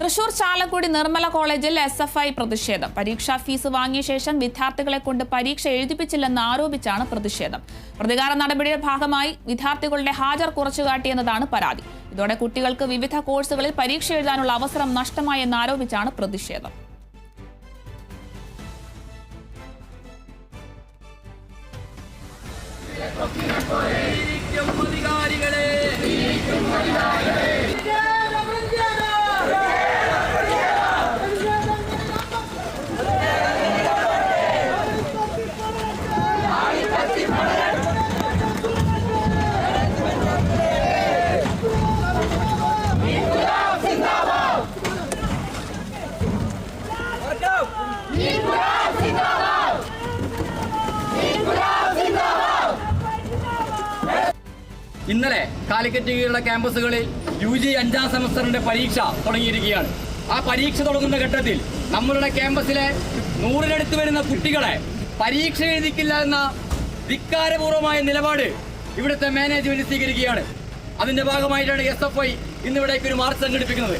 തൃശൂർ ചാലക്കുടി നിർമ്മല കോളേജിൽ S F I പ്രതിഷേധം. പരീക്ഷാ ഫീസ് വാങ്ങിയ ശേഷം വിദ്യാർത്ഥികളെ കൊണ്ട് പരീക്ഷ എഴുതിപ്പിച്ചില്ലെന്ന് ആരോപിച്ചാണ് പ്രതിഷേധം. പ്രതികാര നടപടിയുടെ ഭാഗമായി വിദ്യാർത്ഥികളുടെ ഹാജർ കുറച്ചുകാട്ടിയെന്നതാണ് പരാതി. ഇതോടെ കുട്ടികൾക്ക് വിവിധ കോഴ്സുകളിൽ പരീക്ഷ എഴുതാനുള്ള അവസരം നഷ്ടമായെന്ന് ആരോപിച്ചാണ് പ്രതിഷേധം. അധികാരികളെ ഇന്നലെ കാലിക്കറ്റ് കീഴിലുള്ള ക്യാമ്പസുകളിൽ യു ജി അഞ്ചാം സെമസ്റ്ററിന്റെ പരീക്ഷ തുടങ്ങിയിരിക്കുകയാണ്. ആ പരീക്ഷ തുടങ്ങുന്ന ഘട്ടത്തിൽ നമ്മളുടെ ക്യാമ്പസിലെ നൂറിനടുത്ത് വരുന്ന കുട്ടികളെ പരീക്ഷ എഴുതിക്കില്ല എന്ന ധിക്കാരപൂർവമായ നിലപാട് ഇവിടുത്തെ മാനേജ്മെന്റ് സ്വീകരിക്കുകയാണ്. അതിന്റെ ഭാഗമായിട്ടാണ് എസ് എഫ് ഐ ഇന്നിവിടേക്ക് ഒരു മാർച്ച് സംഘടിപ്പിക്കുന്നത്.